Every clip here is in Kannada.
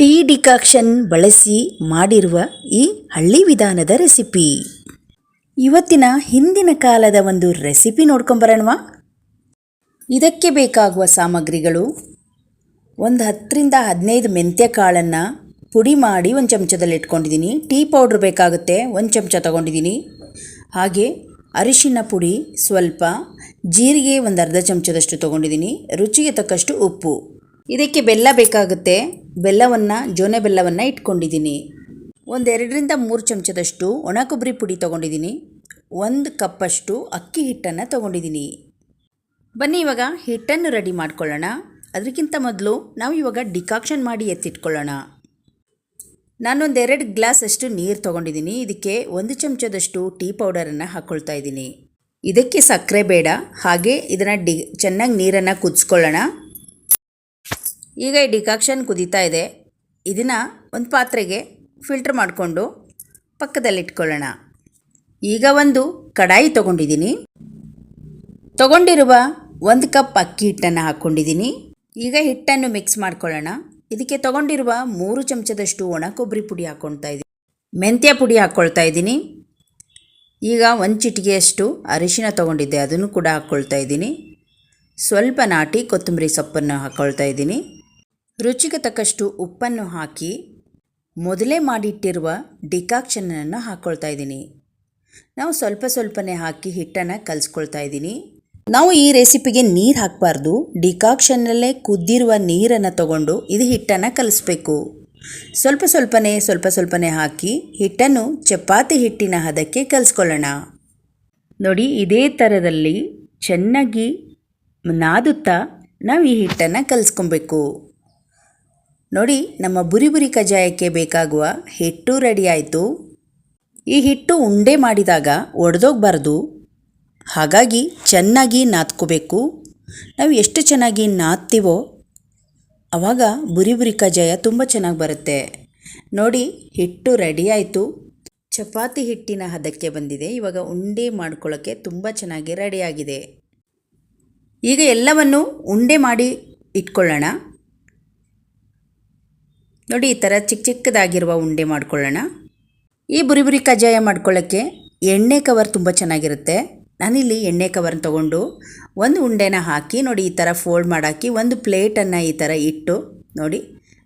ಟೀ ಡಿಕಾಕ್ಷನ್ ಬಳಸಿ ಮಾಡಿರುವ ಈ ಹಳ್ಳಿ ವಿಧಾನದ ರೆಸಿಪಿ. ಇವತ್ತಿನ ಹಿಂದಿನ ಕಾಲದ ಒಂದು ರೆಸಿಪಿ ನೋಡ್ಕೊಂಬರೋಣವಾ? ಇದಕ್ಕೆ ಬೇಕಾಗುವ ಸಾಮಗ್ರಿಗಳು ಒಂದು ಹತ್ತರಿಂದ ಹದಿನೈದು ಮೆಂತ್ಯ ಕಾಳನ್ನು ಪುಡಿ ಮಾಡಿ ಒಂದು ಚಮಚದಲ್ಲಿ ಇಟ್ಕೊಂಡಿದ್ದೀನಿ. ಟೀ ಪೌಡ್ರ್ ಬೇಕಾಗುತ್ತೆ, ಒಂದು ಚಮಚ ತೊಗೊಂಡಿದ್ದೀನಿ. ಹಾಗೆ ಅರಿಶಿನ ಪುಡಿ ಸ್ವಲ್ಪ, ಜೀರಿಗೆ ಒಂದು ಅರ್ಧ ಚಮಚದಷ್ಟು ತೊಗೊಂಡಿದ್ದೀನಿ. ರುಚಿಗೆ ತಕ್ಕಷ್ಟು ಉಪ್ಪು. ಇದಕ್ಕೆ ಬೆಲ್ಲ ಬೇಕಾಗುತ್ತೆ ಬೆಲ್ಲವನ್ನು, ಜೋನೆ ಬೆಲ್ಲವನ್ನು ಇಟ್ಕೊಂಡಿದ್ದೀನಿ. ಒಂದೆರಡರಿಂದ ಮೂರು ಚಮಚದಷ್ಟು ಒಣ ಕೊಬ್ಬರಿ ಪುಡಿ ತೊಗೊಂಡಿದ್ದೀನಿ. ಒಂದು ಕಪ್ಪಷ್ಟು ಅಕ್ಕಿ ಹಿಟ್ಟನ್ನು ತೊಗೊಂಡಿದ್ದೀನಿ. ಬನ್ನಿ ಇವಾಗ ಹಿಟ್ಟನ್ನು ರೆಡಿ ಮಾಡ್ಕೊಳ್ಳೋಣ. ಅದಕ್ಕಿಂತ ಮೊದಲು ನಾವು ಇವಾಗ ಡಿಕಾಕ್ಷನ್ ಮಾಡಿ ಎತ್ತಿಟ್ಕೊಳ್ಳೋಣ. ನಾನೊಂದೆರಡು ಗ್ಲಾಸ್ ಅಷ್ಟು ನೀರು ತೊಗೊಂಡಿದ್ದೀನಿ. ಇದಕ್ಕೆ ಒಂದು ಚಮಚದಷ್ಟು ಟೀ ಪೌಡರನ್ನು ಹಾಕ್ಕೊಳ್ತಾ ಇದ್ದೀನಿ. ಇದಕ್ಕೆ ಸಕ್ಕರೆ ಬೇಡ. ಹಾಗೆ ಇದನ್ನು ಡಿ, ಚೆನ್ನಾಗಿ ನೀರನ್ನು ಕುದಿಸ್ಕೊಳ್ಳೋಣ. ಈಗ ಈ ಡಿಕಾಕ್ಷನ್ ಕುದೀತಾ ಇದೆ. ಇದನ್ನು ಒಂದು ಪಾತ್ರೆಗೆ ಫಿಲ್ಟ್ರ್ ಮಾಡಿಕೊಂಡು ಪಕ್ಕದಲ್ಲಿಟ್ಕೊಳ್ಳೋಣ. ಈಗ ಒಂದು ಕಡಾಯಿ ತೊಗೊಂಡಿದ್ದೀನಿ. ತಗೊಂಡಿರುವ ಒಂದು ಕಪ್ ಅಕ್ಕಿ ಹಿಟ್ಟನ್ನು ಹಾಕ್ಕೊಂಡಿದ್ದೀನಿ ಈಗ ಹಿಟ್ಟನ್ನು ಮಿಕ್ಸ್ ಮಾಡ್ಕೊಳ್ಳೋಣ. ಇದಕ್ಕೆ ತಗೊಂಡಿರುವ ಮೂರು ಚಮಚದಷ್ಟು ಒಣ ಕೊಬ್ಬರಿ ಪುಡಿ ಹಾಕ್ಕೊಳ್ತಾ ಇದ್ದೀನಿ. ಮೆಂತ್ಯ ಪುಡಿ ಹಾಕ್ಕೊಳ್ತಾ ಇದ್ದೀನಿ. ಈಗ ಒಂದು ಚಿಟಿಕೆಯಷ್ಟು ಅರಿಶಿನ ತೊಗೊಂಡಿದ್ದೆ, ಅದನ್ನು ಕೂಡ ಹಾಕ್ಕೊಳ್ತಾ ಇದ್ದೀನಿ. ಸ್ವಲ್ಪ ನಾಟಿ ಕೊತ್ತಂಬರಿ ಸೊಪ್ಪನ್ನು ಹಾಕ್ಕೊಳ್ತಾ ಇದ್ದೀನಿ. ರುಚಿಗೆ ತಕ್ಕಷ್ಟು ಉಪ್ಪನ್ನು ಹಾಕಿ ಮೊದಲೇ ಮಾಡಿಟ್ಟಿರುವ ಡಿಕಾಕ್ಷನನ್ನು ಹಾಕ್ಕೊಳ್ತಾ ಇದ್ದೀನಿ. ನಾವು ಸ್ವಲ್ಪ ಸ್ವಲ್ಪನೇ ಹಾಕಿ ಹಿಟ್ಟನ್ನು ಕಲಿಸ್ಕೊಳ್ತಾ ಇದ್ದೀನಿ. ನಾವು ಈ ರೆಸಿಪಿಗೆ ನೀರು ಹಾಕಬಾರ್ದು. ಡಿಕಾಕ್ಷನ್ನಲ್ಲೇ ಕುದ್ದಿರುವ ನೀರನ್ನು ತಗೊಂಡು ಇದು ಹಿಟ್ಟನ್ನು ಕಲಿಸ್ಬೇಕು. ಸ್ವಲ್ಪ ಸ್ವಲ್ಪನೇ ಸ್ವಲ್ಪ ಸ್ವಲ್ಪನೇ ಹಾಕಿ ಹಿಟ್ಟನ್ನು ಚಪಾತಿ ಹಿಟ್ಟಿನ ಹದಕ್ಕೆ ಕಲಿಸ್ಕೊಳ್ಳೋಣ. ನೋಡಿ, ಇದೇ ಥರದಲ್ಲಿ ಚೆನ್ನಾಗಿ ನಾದುತ್ತಾ ನಾವು ಈ ಹಿಟ್ಟನ್ನು ಕಲಿಸ್ಕೊಬೇಕು. ನೋಡಿ, ನಮ್ಮ ಬುರಿ ಬುರಿ ಕಜ್ಜಾಯಕ್ಕೆ ಬೇಕಾಗುವ ಹಿಟ್ಟು ರೆಡಿ ಆಯಿತು. ಈ ಹಿಟ್ಟು ಉಂಡೆ ಮಾಡಿದಾಗ ಒಡೆದೋಗ್ಬಾರ್ದು. ಹಾಗಾಗಿ ಚೆನ್ನಾಗಿ ನಾದ್ಕೋಬೇಕು. ನಾವು ಎಷ್ಟು ಚೆನ್ನಾಗಿ ನಾದ್ತೀವೋ ಆವಾಗ ಬುರಿ ಬುರಿ ಕಜ್ಜಾಯ ತುಂಬ ಚೆನ್ನಾಗಿ ಬರುತ್ತೆ. ನೋಡಿ, ಹಿಟ್ಟು ರೆಡಿ ಆಯಿತು. ಚಪಾತಿ ಹಿಟ್ಟಿನ ಹದಕ್ಕೆ ಬಂದಿದೆ. ಇವಾಗ ಉಂಡೆ ಮಾಡ್ಕೊಳ್ಳೋಕ್ಕೆ ತುಂಬ ಚೆನ್ನಾಗಿ ರೆಡಿಯಾಗಿದೆ ಈಗ ಎಲ್ಲವನ್ನು ಉಂಡೆ ಮಾಡಿ ಇಟ್ಕೊಳ್ಳೋಣ. ನೋಡಿ, ಈ ಥರ ಚಿಕ್ಕ ಚಿಕ್ಕದಾಗಿರುವ ಉಂಡೆ ಮಾಡ್ಕೊಳ್ಳೋಣ. ಈ ಬುರಿ ಬುರಿ ಕಜ್ಜಾಯ ಮಾಡ್ಕೊಳ್ಳೋಕ್ಕೆ ಎಣ್ಣೆ ಕವರ್ ತುಂಬ ಚೆನ್ನಾಗಿರುತ್ತೆ. ನಾನಿಲ್ಲಿ ಎಣ್ಣೆ ಕವರ್ನ ತೊಗೊಂಡು ಒಂದು ಉಂಡೆನ ಹಾಕಿ, ನೋಡಿ, ಈ ಥರ ಫೋಲ್ಡ್ ಮಾಡಾಕಿ ಒಂದು ಪ್ಲೇಟನ್ನು ಈ ಥರ ಇಟ್ಟು, ನೋಡಿ,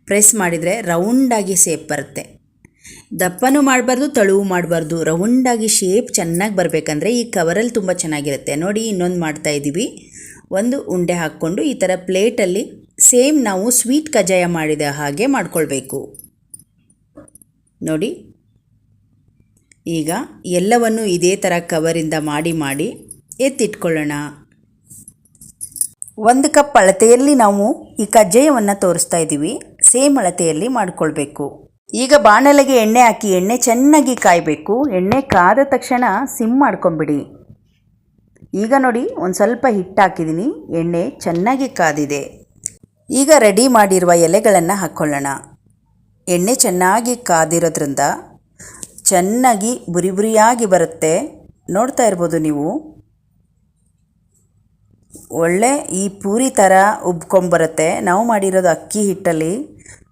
ಪ್ರೆಸ್ ಮಾಡಿದರೆ ರೌಂಡಾಗಿ ಸೇಪ್ ಬರುತ್ತೆ. ದಪ್ಪನೂ ಮಾಡಬಾರ್ದು, ತಳುವು ಮಾಡಬಾರ್ದು. ರೌಂಡಾಗಿ ಶೇಪ್ ಚೆನ್ನಾಗಿ ಬರಬೇಕಂದ್ರೆ ಈ ಕವರಲ್ಲಿ ತುಂಬ ಚೆನ್ನಾಗಿರುತ್ತೆ. ನೋಡಿ, ಇನ್ನೊಂದು ಮಾಡ್ತಾ ಇದ್ದೀವಿ ಒಂದು ಉಂಡೆ ಹಾಕ್ಕೊಂಡು ಈ ಥರ ಪ್ಲೇಟಲ್ಲಿ ಸೇಮ್ ನಾವು ಸ್ವೀಟ್ ಕಜ್ಜಾಯ ಮಾಡಿದ ಹಾಗೆ ಮಾಡ್ಕೊಳ್ಬೇಕು. ನೋಡಿ. ಈಗ ಎಲ್ಲವನ್ನು ಇದೇ ಥರ ಕವರಿಂದ ಮಾಡಿ ಮಾಡಿ ಎತ್ತಿಟ್ಕೊಳ್ಳೋಣ. ಒಂದು ಕಪ್ ಅಳತೆಯಲ್ಲಿ ನಾವು ಈ ಕಜ್ಜಾಯವನ್ನು ತೋರಿಸ್ತಾ ಇದ್ದೀವಿ. ಸೇಮ್ ಅಳತೆಯಲ್ಲಿ ಮಾಡಿಕೊಳ್ಬೇಕು. ಈಗ ಬಾಣಲೆಗೆ ಎಣ್ಣೆ ಹಾಕಿ, ಎಣ್ಣೆ ಚೆನ್ನಾಗಿ ಕಾಯಬೇಕು. ಎಣ್ಣೆ ಕಾದ ತಕ್ಷಣ ಸಿಮ್ ಮಾಡ್ಕೊಂಬಿಡಿ. ಈಗ ನೋಡಿ, ಒಂದು ಸ್ವಲ್ಪ ಹಿಟ್ಟು ಹಾಕಿದ್ದೀನಿ ಎಣ್ಣೆ ಚೆನ್ನಾಗಿ ಕಾದಿದೆ. ಈಗ ರೆಡಿ ಮಾಡಿರುವ ಎಲೆಗಳನ್ನು ಹಾಕ್ಕೊಳ್ಳೋಣ ಎಣ್ಣೆ ಚೆನ್ನಾಗಿ ಕಾದಿರೋದ್ರಿಂದ ಚೆನ್ನಾಗಿ ಬುರಿ ಬುರಿಯಾಗಿ ಬರುತ್ತೆ. ನೋಡ್ತಾ ಇರ್ಬೋದು ನೀವು. ಒಳ್ಳೆ ಈ ಪೂರಿ ಥರ ಉಬ್ಕೊಂಬರುತ್ತೆ. ನಾವು ಮಾಡಿರೋದು ಅಕ್ಕಿ ಹಿಟ್ಟಲ್ಲಿ.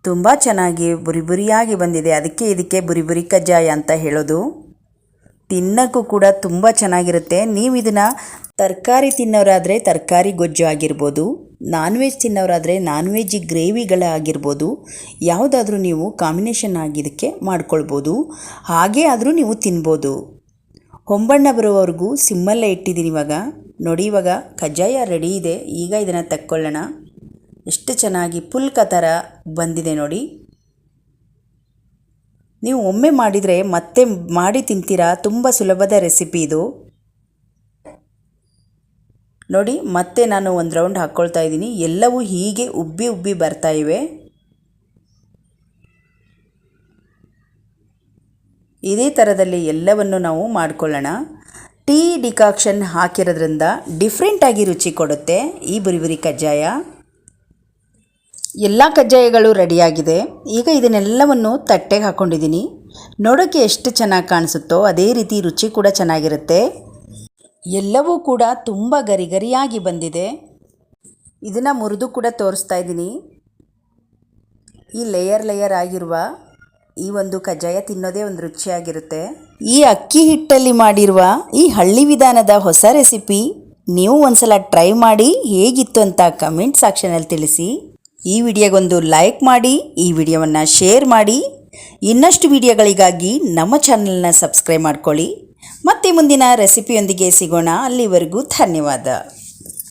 ತುಂಬ ಚೆನ್ನಾಗಿ ಬುರಿ ಬುರಿಯಾಗಿ ಬಂದಿದೆ. ಅದಕ್ಕೆ ಇದಕ್ಕೆ ಬುರಿ ಬುರಿ ಕಜ್ಜಾಯ ಅಂತ ಹೇಳೋದು. ತಿನ್ನೋಕ್ಕೂ ಕೂಡ ತುಂಬ ಚೆನ್ನಾಗಿರುತ್ತೆ. ನೀವು ಇದನ್ನು ತರಕಾರಿ ತಿನ್ನೋರಾದರೆ ತರಕಾರಿ ಗೊಜ್ಜು ಆಗಿರ್ಬೋದು. ನಾನ್ ವೆಜ್ ತಿನ್ನೋರಾದರೆ ನಾನ್ ವೆಜ್ ಗ್ರೇವಿಗಳಾಗಿರ್ಬೋದು. ಯಾವುದಾದ್ರೂ ನೀವು ಕಾಂಬಿನೇಷನ್ ಆಗಿದ್ದಕ್ಕೆ ಮಾಡ್ಕೊಳ್ಬೋದು. ಹಾಗೇ ಆದರೂ ನೀವು ತಿನ್ಬೋದು. ಹೊಂಬಣ್ಣ ಬರೋವರೆಗೂ ಸಿಮ್ಮಲ್ಲೇ ಇಟ್ಟಿದ್ದೀನಿ ಇವಾಗ. ನೋಡಿ ಇವಾಗ ಕಜ್ಜಾಯ ರೆಡಿ ಇದೆ. ಈಗ ಇದನ್ನು ತಕ್ಕೊಳ್ಳೋಣ. ಎಷ್ಟು ಚೆನ್ನಾಗಿ ಪುಲ್ಕ ಥರ ಬಂದಿದೆ ನೋಡಿ. ನೀವು ಒಮ್ಮೆ ಮಾಡಿದರೆ ಮತ್ತೆ ಮಾಡಿ ತಿಂತೀರಾ? ತುಂಬ ಸುಲಭದ ರೆಸಿಪಿ ಇದು. ನೋಡಿ, ಮತ್ತೆ ನಾನು ಒಂದು ರೌಂಡ್ ಹಾಕ್ಕೊಳ್ತಾ ಇದ್ದೀನಿ. ಎಲ್ಲವೂ ಹೀಗೆ ಉಬ್ಬಿ ಉಬ್ಬಿ ಬರ್ತಾ ಇವೆ. ಇದೇ ಥರದಲ್ಲಿ ಎಲ್ಲವನ್ನು ನಾವು ಮಾಡ್ಕೊಳ್ಳೋಣ. ಟೀ ಡಿಕಾಕ್ಷನ್ ಹಾಕಿರೋದ್ರಿಂದ ಡಿಫ್ರೆಂಟಾಗಿ ರುಚಿ ಕೊಡುತ್ತೆ. ಈ ಬುರಿಬುರಿ ಬುರಿ ಕಜ್ಜಾಯ. ಎಲ್ಲ ಕಜ್ಜಾಯಗಳು ರೆಡಿಯಾಗಿದೆ. ಈಗ ಇದನ್ನೆಲ್ಲವನ್ನು ತಟ್ಟೆಗೆ ಹಾಕ್ಕೊಂಡಿದ್ದೀನಿ ನೋಡೋಕ್ಕೆ ಎಷ್ಟು ಚೆನ್ನಾಗಿ ಕಾಣಿಸುತ್ತೋ, ಅದೇ ರೀತಿ ರುಚಿ ಕೂಡ ಚೆನ್ನಾಗಿರುತ್ತೆ. ಎಲ್ಲವೂ ಕೂಡ ತುಂಬ ಗರಿಗರಿಯಾಗಿ ಬಂದಿದೆ. ಇದನ್ನು ಮುರಿದು ಕೂಡ ತೋರಿಸ್ತಾ ಇದ್ದೀನಿ. ಈ ಲೇಯರ್ ಲೇಯರ್ ಆಗಿರುವ ಈ ಒಂದು ಕಜ್ಜಾಯ ತಿನ್ನೋದೇ ಒಂದು ರುಚಿಯಾಗಿರುತ್ತೆ. ಈ ಅಕ್ಕಿ ಹಿಟ್ಟಲ್ಲಿ ಮಾಡಿರುವ ಈ ಹಳ್ಳಿ ವಿಧಾನದ ಹೊಸ ರೆಸಿಪಿ ನೀವು ಒಂದ್ಸಲ ಟ್ರೈ ಮಾಡಿ ಹೇಗಿತ್ತು ಅಂತ ಕಮೆಂಟ್ ಸಾಕ್ಷನಲ್ಲಿ ತಿಳಿಸಿ. ಈ ವಿಡಿಯೋಗೊಂದು ಲೈಕ್ ಮಾಡಿ, ಈ ವಿಡಿಯೋವನ್ನು ಶೇರ್ ಮಾಡಿ. ಇನ್ನಷ್ಟು ವಿಡಿಯೋಗಳಿಗಾಗಿ ನಮ್ಮ ಚಾನಲ್ನ ಸಬ್ಸ್ಕ್ರೈಬ್ ಮಾಡ್ಕೊಳ್ಳಿ. ಮತ್ತೆ ಮುಂದಿನ ರೆಸಿಪಿಯೊಂದಿಗೆ ಸಿಗೋಣ. ಅಲ್ಲಿವರೆಗೂ ಧನ್ಯವಾದ.